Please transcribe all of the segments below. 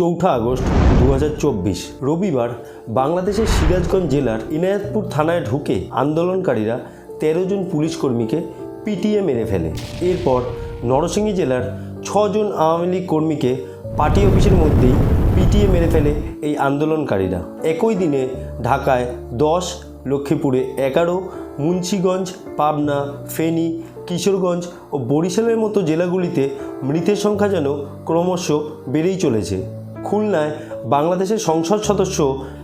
চৌঠা আগস্ট দু হাজার চব্বিশ। রবিবার বাংলাদেশের সিরাজগঞ্জ জেলার ইনায়াতপুর থানায় ঢুকে আন্দোলনকারীরা তেরো জন পুলিশ কর্মীকে পিটিয়ে মেরে ফেলে। এরপর নরসিংহী জেলার ছজন আওয়ামী লীগ কর্মীকে পার্টি অফিসের মধ্যেই পিটিয়ে মেরে ফেলে এই আন্দোলনকারীরা। একই দিনে ঢাকায় দশ, লক্ষ্মীপুরে এগারো, মুন্সীগঞ্জ, পাবনা, ফেনী, কিশোরগঞ্জ ও বরিশালের মতো জেলাগুলিতে মৃতের সংখ্যা যেন ক্রমশ বেড়েই চলেছে। খুলনায় বাংলাদেশের সংসদ সদস্য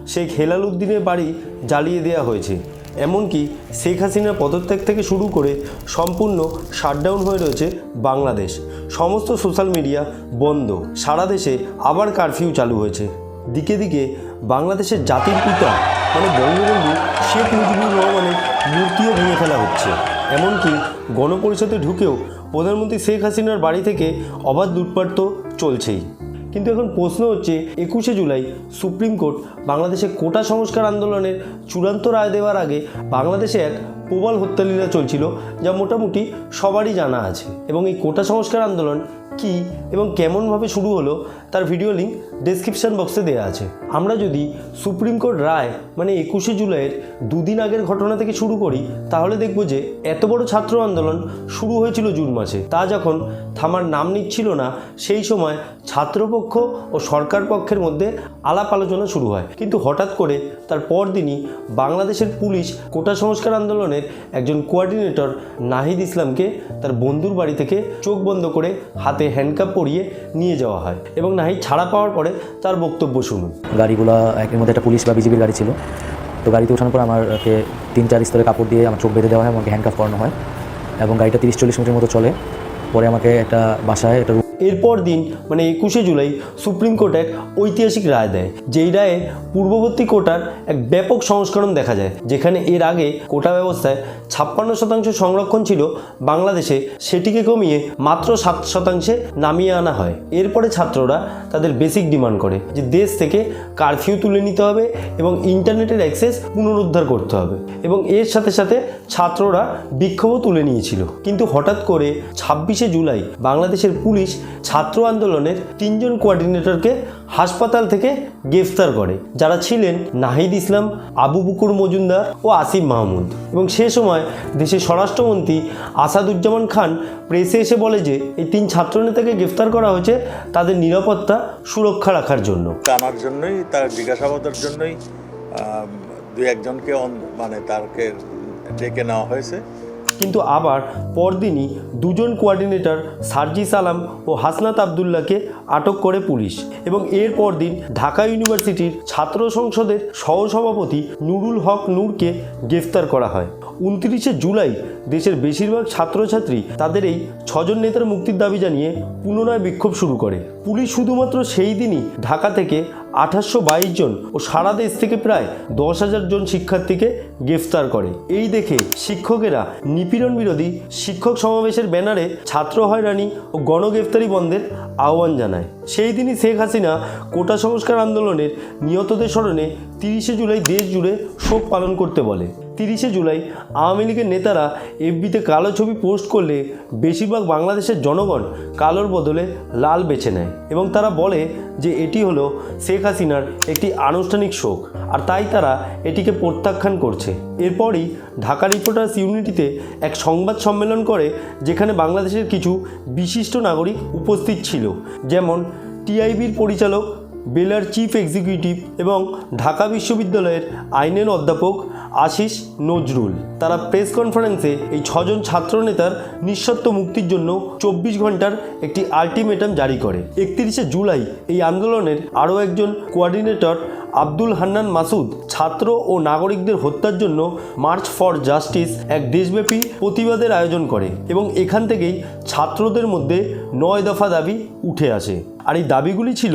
শেখ হেলাল উদ্দিনের বাড়ি জ্বালিয়ে দেওয়া হয়েছে। এমনকি শেখ হাসিনার পদত্যাগ থেকে শুরু করে সম্পূর্ণ শাটডাউন হয়ে রয়েছে বাংলাদেশ। সমস্ত সোশ্যাল মিডিয়া বন্ধ। সারা দেশে আবার কারফিউ চালু হয়েছে। দিকে দিকে বাংলাদেশের জাতির পিতা মানে বঙ্গবন্ধু শেখ মুজিবুর রহমানের মূর্তিও ভেঙে ফেলা হচ্ছে। এমনকি গণপরিষদে ঢুকেও প্রধানমন্ত্রী শেখ হাসিনার বাড়ি থেকে অবাধ লুটপাট তো চলছেই। কিন্তু এখন প্রশ্ন হচ্ছে, একুশে জুলাই সুপ্রিম কোর্ট বাংলাদেশে কোটা সংস্কার আন্দোলনের চূড়ান্ত রায় দেওয়ার আগে বাংলাদেশে এক প্রবল হত্যালীলা চলছিল, যা মোটামুটি সবারই জানা আছে। এবং এই কোটা সংস্কার আন্দোলন কি এবং কেমনভাবে শুরু হলো তার ভিডিও লিঙ্ক ডেসক্রিপশন বক্সে দেওয়া আছে। আমরা যদি সুপ্রিম কোর্ট রায় মানে একুশে জুলাইয়ের দুদিন আগের ঘটনা থেকে শুরু করি, তাহলে দেখব যে এত বড় ছাত্র আন্দোলন শুরু হয়েছিল জুন মাসে। তা যখন থামার নাম নিচ্ছিল না, সেই সময় ছাত্রপক্ষ ও সরকার পক্ষের মধ্যে আলাপ আলোচনা শুরু হয়। কিন্তু হঠাৎ করে তার পরদিনই বাংলাদেশের পুলিশ কোটা সংস্কার আন্দোলনের একজন কোঅর্ডিনেটর নাহিদ ইসলামকে তার বন্ধুর বাড়ি থেকে চোখ বন্ধ করে হাতে হ্যান্ডকাপ পরিয়ে নিয়ে যাওয়া হয় এবং নাহিদ ছাড়া পাওয়ার পরে তার বক্তব্য শুনুন। গাড়িগুলো একের মধ্যে একটা পুলিশ বা বিজিবির গাড়ি ছিল। তো গাড়িতে ওঠানোর পর আমাকে তিন চার স্তরে কাপড় দিয়ে আমার চোখ বেঁধে দেওয়া হয় আমাকে হ্যান্ডকাফ করানো হয় এবং গাড়িটা তিরিশ চল্লিশ মিনিটের মতো চলে। পরে আমাকে একটা বাসায় একটা এরপর দিন মানে একুশে জুলাই সুপ্রিম কোর্ট এক ঐতিহাসিক রায় দেয়। যেই রায়ে পূর্ববর্তী কোটার এক ব্যাপক সংস্করণ দেখা যায় যেখানে এর আগে কোটা ব্যবস্থায় ছাপ্পান্ন শতাংশ সংরক্ষণ ছিল বাংলাদেশে। সেটিকে কমিয়ে মাত্র সাত শতাংশে নামিয়ে আনা হয়। এরপরে ছাত্ররা তাদের বেসিক ডিমান্ড করে যে দেশ থেকে কারফিউ তুলে নিতে হবে এবং ইন্টারনেটের অ্যাক্সেস পুনরুদ্ধার করতে হবে। এবং এর সাথে সাথে ছাত্ররা বিক্ষোভও তুলে নিয়েছিল। কিন্তু হঠাৎ করে ছাব্বিশে জুলাই বাংলাদেশের পুলিশ ছাত্র আন্দোলনের তিনজন কোঅর্ডিনেটরকে হাসপাতাল থেকে গ্রেফতার করে, যারা ছিলেন নাহিদ ইসলাম, আবু বুকুর মজুমদার ও আসিফ মাহমুদ। এবং সে সময় দেশের স্বরাষ্ট্রমন্ত্রী আসাদুজ্জামান খান প্রেসে এসে বলে যে, এই তিন ছাত্রনেতাকে গ্রেফতার করা হয়েছে তাদের নিরাপত্তা সুরক্ষা রাখার জন্য। জানার জন্যই, তার জিজ্ঞাসাবাদের জন্যই দু একজনকে মানে তারকে ডেকে নেওয়া হয়েছে। কিন্তু আবার পরদিনই দুজন কোয়ার্ডিনেটর সার্জিস সালাম ও হাসনাত আবদুল্লাহকে আটক করে পুলিশ এবং এর পরদিন ঢাকা ইউনিভার্সিটির ছাত্র সংসদের সহসভাপতি নুরুল হক নূরকে গ্রেফতার করা হয়। উনত্রিশে জুলাই দেশের বেশিরভাগ ছাত্রছাত্রী তাদের এই ছজন নেতার মুক্তির দাবি জানিয়ে পুনরায় বিক্ষোভ শুরু করে। পুলিশ শুধুমাত্র সেই দিনই ঢাকা থেকে আঠাশশো জন ও সারা দেশ থেকে প্রায় দশ হাজার জন শিক্ষার্থীকে গ্রেফতার করে। এই দেখে শিক্ষকেরা নিপীড়ন বিরোধী শিক্ষক সমাবেশের ব্যানারে ছাত্র হয়রানি ও গণগ্রেফতারি বন্ধের আহ্বান জানায়। সেই দিনই শেখ হাসিনা কোটা সংস্কার আন্দোলনের নিহতদের স্মরণে তিরিশে জুলাই দেশ জুড়ে শোক পালন করতে বলে। তিরিশে জুলাই আওয়ামী লীগের নেতারা এফবিতে কালো ছবি পোস্ট করলে বেশিরভাগ বাংলাদেশের জনগণ কালোর বদলে লাল বেছে নেয় এবং তারা বলে যে এটি হলো শেখ হাসিনার একটি আনুষ্ঠানিক শোক। আর তাই তারা এটিকে প্রত্যাখ্যান করছে। এরপরই ঢাকা রিপোর্টার্স ইউনিটিতে এক সংবাদ সম্মেলন করে যেখানে বাংলাদেশের কিছু বিশিষ্ট নাগরিক উপস্থিত ছিল। যেমন টিআইবির পরিচালক বেলার চিফ এক্সিকিউটিভ এবং ঢাকা বিশ্ববিদ্যালয়ের আইনের অধ্যাপক আশিস নজরুল। তারা প্রেস কনফারেন্সে এই ছজন ছাত্রনেতার নিঃশর্ত মুক্তির জন্য চব্বিশ ঘণ্টার একটি আলটিমেটাম জারি করে। একত্রিশে জুলাই এই আন্দোলনের আরও একজন কোঅর্ডিনেটর আব্দুল হান্নান মাসুদ ছাত্র ও নাগরিকদের হত্যার জন্য মার্চ ফর জাস্টিস এক দেশব্যাপী প্রতিবাদের আয়োজন করে এবং এখান থেকেই ছাত্রদের মধ্যে নয় দফা দাবি উঠে আসে। আর এই দাবিগুলি ছিল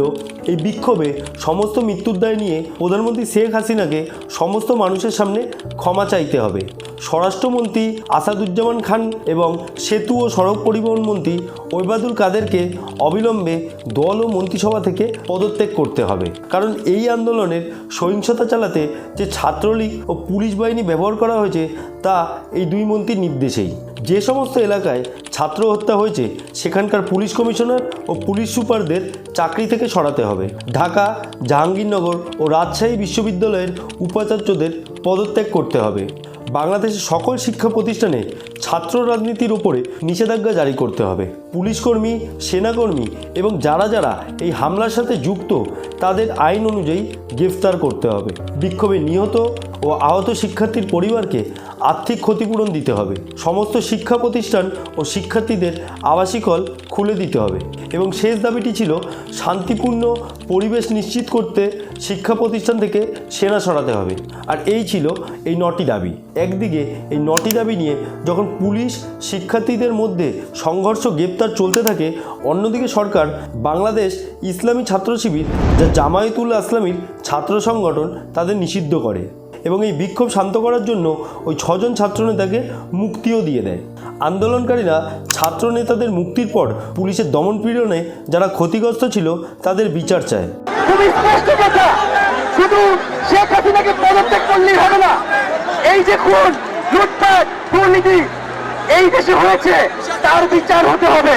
এই বিক্ষোভে সমস্ত মৃত্যুর দায় নিয়ে প্রধানমন্ত্রী শেখ হাসিনাকে সমস্ত মানুষের সামনে ক্ষমা চাইতে হবে। স্বরাষ্ট্রমন্ত্রী আসাদুজ্জামান খান এবং সেতু ও সড়ক পরিবহন মন্ত্রী ওবায়দুল কাদেরকে অবিলম্বে দল ও মন্ত্রিসভা থেকে পদত্যাগ করতে হবে। কারণ এই আন্দোলনের সহিংসতা চালাতে যে ছাত্রলীগ ও পুলিশ বাহিনী ব্যবহার করা হয়েছে, তা এই দুই মন্ত্রীর নির্দেশেই। যে সমস্ত এলাকায় ছাত্র হত্যা হয়েছে, সেখানকার পুলিশ কমিশনার ও পুলিশ সুপারদের চাকরি থেকে সরাতে হবে। ঢাকা, জাহাঙ্গীরনগর ও রাজশাহী বিশ্ববিদ্যালয়ের উপাচার্যদের পদত্যাগ করতে হবে। বাংলাদেশের সকল শিক্ষা প্রতিষ্ঠানে ছাত্র রাজনীতির উপরে নিষেধাজ্ঞা জারি করতে হবে। পুলিশকর্মী, সেনাকর্মী এবং যারা যারা এই হামলার সাথে যুক্ত, তাদের আইন অনুযায়ী গ্রেফতার করতে হবে। বিক্ষোভে নিহত ও আহত শিক্ষার্থীর পরিবারকে আর্থিক ক্ষতিপূরণ দিতে হবে। সমস্ত শিক্ষা প্রতিষ্ঠান ও শিক্ষার্থীদের আবাসিক হল খুলে দিতে হবে এবং শেষ দাবিটি ছিল শান্তিপূর্ণ পরিবেশ নিশ্চিত করতে শিক্ষা প্রতিষ্ঠান থেকে সেনা সরাতে হবে। আর এই ছিল এই নটি দাবি। একদিকে এই নটি দাবি নিয়ে যখন পুলিশ শিক্ষার্থীদের মধ্যে সংঘর্ষ, গ্রেপ্তার চলতে থাকে, অন্যদিকে সরকার বাংলাদেশ ইসলামী ছাত্র শিবির যা জামায়াতুল ইসলামীর ছাত্র সংগঠন তাদের নিষিদ্ধ করে। এবং এই বিক্ষোভ শান্ত করার জন্য ওই ছজন ছাত্রনেতাকে মুক্তিও দিয়ে দেয়। আন্দোলনকারীরা ছাত্র নেতাদের মুক্তির পর পুলিশের দমন পীড়নে যারা ক্ষতিগ্রস্ত ছিল তাদের বিচার চায়। খুবই স্পষ্ট কথা শুধু শেখ হাসিনাকে পদত্যাগ করলেই হবে না। এই যে খুন লুটপাট দুর্নীতি এই দেশে হয়েছে তার বিচার হতে হবে।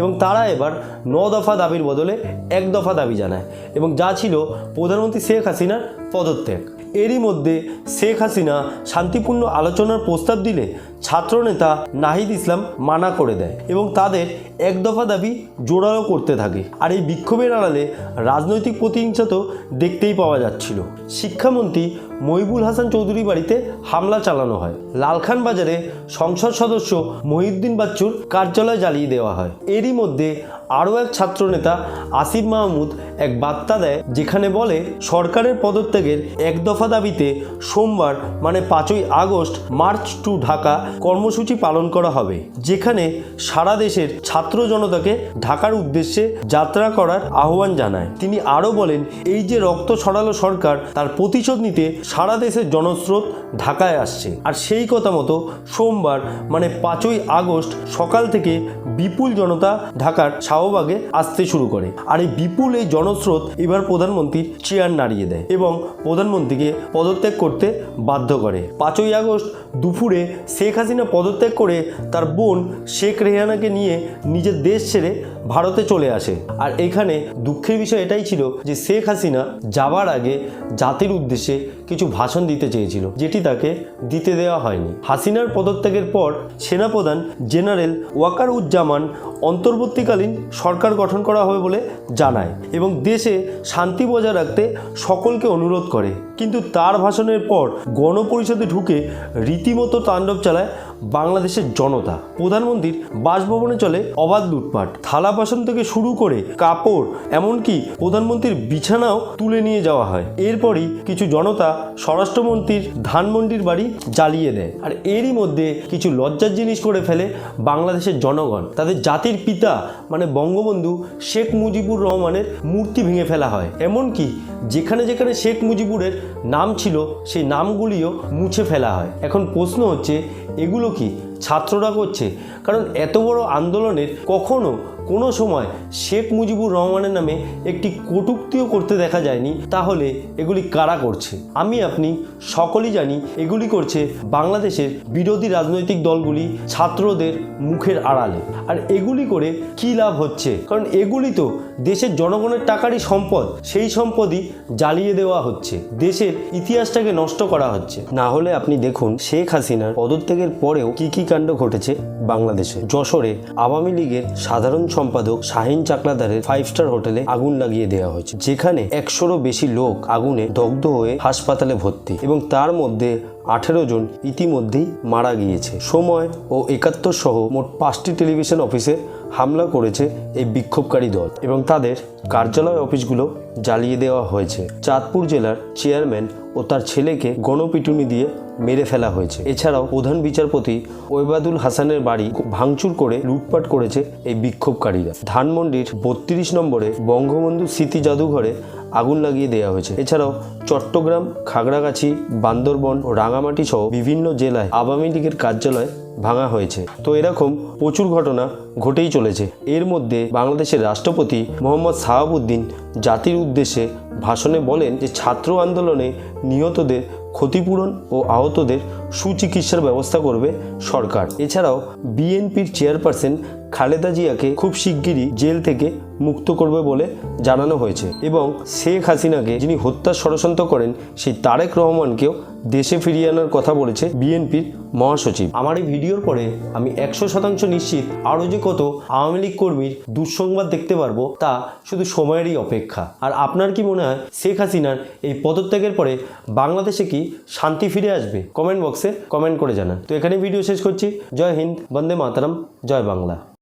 এবং তারা এবার ন দফা দাবির বদলে এক দফা দাবি জানায় এবং যা ছিল প্রধানমন্ত্রী শেখ হাসিনার পদত্যাগ। এরই মধ্যে শেখ হাসিনা শান্তিপূর্ণ আলোচনার প্রস্তাব দিলে ছাত্রনেতা নাহিদ ইসলাম মানা করে দেয় এবং তাদের এক দফা দাবি জোরালো করতে থাকে। আর এই বিক্ষোভের আড়ালে রাজনৈতিক প্রতিহিংসা তো দেখতেই পাওয়া যাচ্ছিল। শিক্ষামন্ত্রী মহিবুল হাসান চৌধুরী বাড়িতে হামলা চালানো হয়। লালখান বাজারে সংসদ সদস্য মহিউদ্দিন বাচ্চুর কার্যালয় জ্বালিয়ে দেওয়া হয়। এরই মধ্যে আরও এক ছাত্রনেতা আসিফ মাহমুদ এক বার্তা দেয়, যেখানে বলে, সরকারের পদত্যাগের এক দফা দাবিতে সোমবার মানে পাঁচই আগস্ট, মার্চ টু ঢাকা কর্মসূচি পালন করা হবে, যেখানে সারা দেশের ছাত্র জনতাকে ঢাকার উদ্দেশ্যে যাত্রা করার আহ্বান জানায়। তিনি আরও বলেন, এই যে রক্ত ছড়ালো সরকার, তার প্রতিশোধ নিতে সারা দেশের জনস্রোত ঢাকায় আসছে। আর সেই কথা মতো সোমবার মানে পাঁচই আগস্ট, সকাল থেকে বিপুল জনতা ঢাকার শাহবাগে আসতে শুরু করে। আর এই বিপুল এই জনস্রোত এবার প্রধানমন্ত্রীর চেয়ার নাড়িয়ে দেয় এবং প্রধানমন্ত্রীকে পদত্যাগ করতে বাধ্য করে। পাঁচই আগস্ট দুপুরে শেখ হাসিনা পদত্যাগ করে তার বোন শেখ রেহানাকে নিয়ে নিজের দেশ ছেড়ে ভারতে চলে আসে। আর এখানে দুঃখের বিষয় এটাই ছিল যে শেখ হাসিনা যাবার আগে জাতির উদ্দেশ্যে কিছু ভাষণ দিতে চেয়েছিল, যেটি তাকে দিতে দেওয়া হয়নি। হাসিনার পদত্যাগের পর সেনাপ্রধান জেনারেল ওয়াকার উজ্জামান অন্তর্বর্তীকালীন সরকার গঠন করা হবে বলে জানায় এবং দেশে শান্তি বজায় রাখতে সকলকে অনুরোধ করে। কিন্তু তার ভাষণের পর গণপরিষদে ঢুকে রীতিমতো তাণ্ডব চালায় বাংলাদেশের জনতা। প্রধানমন্ত্রীর বাসভবনে চলে অবাধ লুটপাট, থালা বাসন থেকে শুরু করে কাপড়, এমনকি প্রধানমন্ত্রীর বিছানাও তুলে নিয়ে যাওয়া হয়। এরপরই কিছু জনতা স্বরাষ্ট্রমন্ত্রীর ধানমন্ডির বাড়ি জ্বালিয়ে দেয়। আর এরই মধ্যে কিছু লজ্জার জিনিস করে ফেলে বাংলাদেশের জনগণ। তাদের জাতির পিতা মানে বঙ্গবন্ধু শেখ মুজিবুর রহমানের মূর্তি ভেঙে ফেলা হয়। এমনকি যেখানে যেখানে শেখ মুজিবুরের নাম ছিল, সেই নামগুলিও মুছে ফেলা হয়। এখন প্রশ্ন হচ্ছে, এগুলো কি? ছাত্ররা করছে। কারণ এত বড় আন্দোলনের কখনো কোনো সময় শেখ মুজিবুর রহমানের নামে একটি কটূক্তিও করতে দেখা যায়নি, তাহলে এগুলি কারা করছে? আমি, আপনি সকলেই জানি এগুলি করছে বাংলাদেশের বিরোধী রাজনৈতিক দলগুলি ছাত্রদের মুখের আড়ালে। আর এগুলি করে কী লাভ হচ্ছে? কারণ এগুলি তো দেশের জনগণের টাকারই সম্পদ, সেই সম্পদই জ্বালিয়ে দেওয়া হচ্ছে, দেশের ইতিহাসটাকে নষ্ট করা হচ্ছে। না হলে আপনি দেখুন, শেখ হাসিনার পদত্যাগের পরেও কি কি কাণ্ড ঘটেছে বাংলাদেশে। যশোরে আওয়ামী লীগের সাধারণ সম্পাদক শাহিন চাকলাদারের ফাইভ স্টার হোটেলে আগুন লাগিয়ে দেওয়া হয়েছে, যেখানে একশোরও বেশি লোক আগুনে দগ্ধ হয়ে হাসপাতালে ভর্তি এবং তার মধ্যে আঠেরো জন ইতিমধ্যেই মারা গিয়েছে। সময় ও একাত্তর সহ মোট পাঁচটি টেলিভিশন অফিসে হামলা করেছে এই বিক্ষোভকারী দল এবং তাদের কার্যালয় অফিসগুলো জ্বালিয়ে দেওয়া হয়েছে। চাঁদপুর জেলার চেয়ারম্যান ও তার ছেলেকে গণপিটুনি দিয়ে মেরে ফেলা হয়েছে। এছাড়াও প্রধান বিচারপতি ওয়েবাদুল হাসানের বাড়ি ভাঙচুর করে লুটপাট করেছে এই বিক্ষোভকারীরা। ধানমন্ডির বত্রিশ নম্বরে বঙ্গবন্ধু স্মৃতি জাদুঘরে আগুন লাগিয়ে দেওয়া হয়েছে। এছাড়াও চট্টগ্রাম, খাগড়াগাছি, বান্দরবন ও রাঙামাটি সহ বিভিন্ন জেলায় আওয়ামী লীগের কার্যালয় ভাঙা হয়েছে। তো এরকম প্রচুর ঘটনা ঘটেই চলেছে। এর মধ্যে বাংলাদেশের রাষ্ট্রপতি মোহাম্মদ সাহাবুদ্দিন জাতির উদ্দেশ্যে ভাষণে বলেন যে ছাত্র আন্দোলনে নিহতদের ক্ষতিপূরণ ও আহতদের সুচিকিৎসার ব্যবস্থা করবে সরকার। এছাড়াও বিএনপির চেয়ারপারসন খালেদা জিয়াকে খুব শিগগিরই জেল থেকে মুক্ত করবে বলে জানানো হয়েছে এবং শেখ হাসিনাকে যিনি হত্যার ষড়যন্ত্র করেন, সেই তারেক রহমানকেও দেশে ফিরিয়ে আনার কথা বলেছে বিএনপির মহাসচিব। আমার এই ভিডিওর পরে আমি একশো শতাংশ নিশ্চিত আরও যে কত আওয়ামী লীগ কর্মীর দুঃসংবাদ দেখতে পারব, তা শুধু সময়েরই অপেক্ষা। আর আপনার কি মনে হয় শেখ হাসিনার এই পদত্যাগের পরে বাংলাদেশে কি শান্তি ফিরে আসবে? কমেন্ট বক্সে কমেন্ট করে জানান। তো এখানে ভিডিও শেষ করছি। জয় হিন্দ, বন্দে মাতারাম, জয় বাংলা।